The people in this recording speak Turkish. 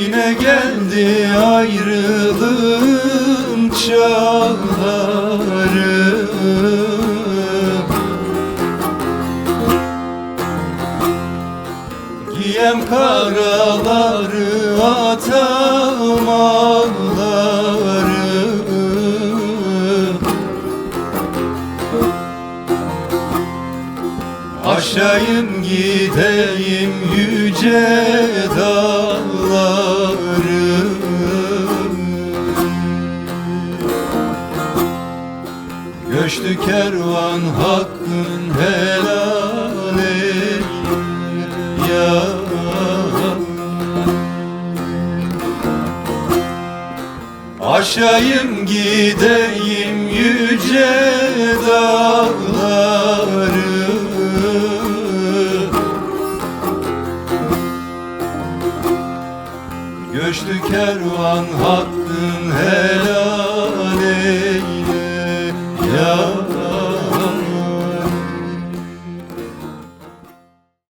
Yine geldi ayrılığın çağları. Giyem karaları atam ağları. Aşayım gideyim yüce dağları Göçtü kervan hakkın helal ya Aşayım gideyim yüce dağları. Göçtü kervan hakkın helal eyle ya